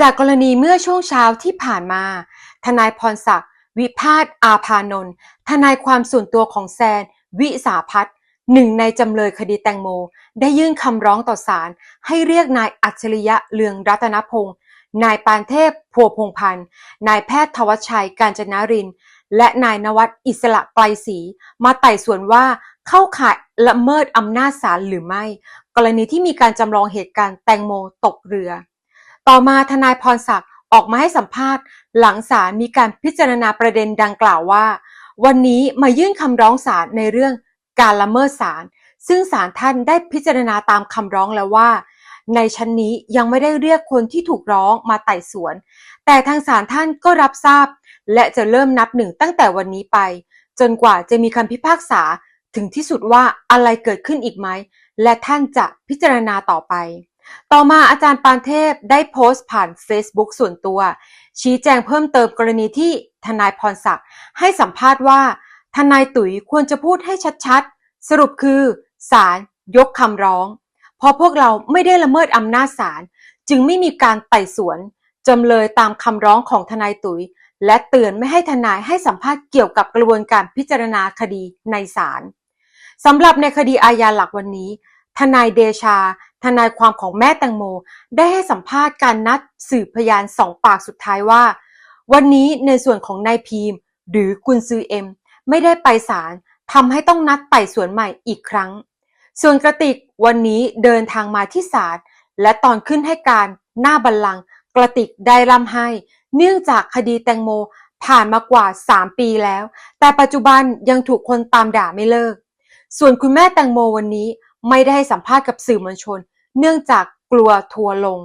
จากกรณีเมื่อช่วงเช้าที่ผ่านมา ทนายพรศักดิ์วิพาทอาภานนท์ทนายความส่วนตัวของแซน วิสาพัฒน์หนึ่งในจำเลยคดีแตงโม ได้ยื่นคำร้องต่อศาลให้เรียกนายอัจฉริยะเลืองรัตนพงศ์นายปานเทพพัวพงพันธ์นายแพทย์ทวัชชัยการจนาริน และนายนวัดอิสระไกลศรีมาไต่สวนว่าเข้าข่ายละเมิดอำนาจศาลหรือไม่ กรณีที่มีการจำลองเหตุการณ์แตงโมตกเรือ ต่อมาทนายพรศักดิ์ออกมาให้สัมภาษณ์ หลังศาลมีการพิจารณาประเด็นดังกล่าวว่า วันนี้มายื่นคำร้องศาลในเรื่องการละเมิดศาลซึ่งศาลท่านได้พิจารณาตามคำร้องแล้วว่า ในชั้นนี้ยังไม่ได้เรียกคนที่ถูกร้องมาไต่สวน แต่ทางศาลท่านก็รับทราบ และจะเริ่มนับหนึ่งตั้งแต่วันนี้ไป จนกว่าจะมีคำพิพากษาถึงที่สุดว่าอะไรเกิดขึ้นอีกไหม และท่านจะพิจารณาต่อไป ต่อมาอาจารย์ปานเทพได้โพสต์ผ่าน Facebook ส่วนตัว ชี้แจงเพิ่มเติมกรณีที่ทนายพรศักดิ์ให้สัมภาษณ์ว่า ทนายตุ๋ยควรจะพูดให้ชัดๆ สรุปคือศาลยกคำร้อง เพราะพวกเราไม่ได้ละเมิดอำนาจศาลจึงไม่มีการไต่สวนจำเลยตามคำร้องของทนายตุ๋ย และเตือนไม่ให้ทนายให้สัมภาษณ์เกี่ยวกับกระบวนการพิจารณาคดีในศาลสำหรับในคดีอาญาหลักวันนี้ ทนายเดชา ทนายความของแม่แตงโม ได้ให้สัมภาษณ์การนัดสืบพยานสองปากสุดท้ายว่า วันนี้ในส่วนของนายพีม หรือกุนซือเอ็ม ไม่ได้ไปศาลทำให้ต้องนัดไต่สวนใหม่อีกครั้ง ส่วนกระติกวันนี้เดินทางมาที่ศาลและตอนขึ้นให้การหน้าบัลลังก์กระติกได้ร่ำไห้ เนื่องจากคดีแตงโมผ่านมากว่า 3 ปีแล้ว แต่ปัจจุบันยังถูกคนตามด่าไม่เลิก ส่วนคุณแม่แตงโมวันนี้ไม่ได้ให้สัมภาษณ์กับสื่อมวลชน เนื่องจากกลัวทัวร์ลง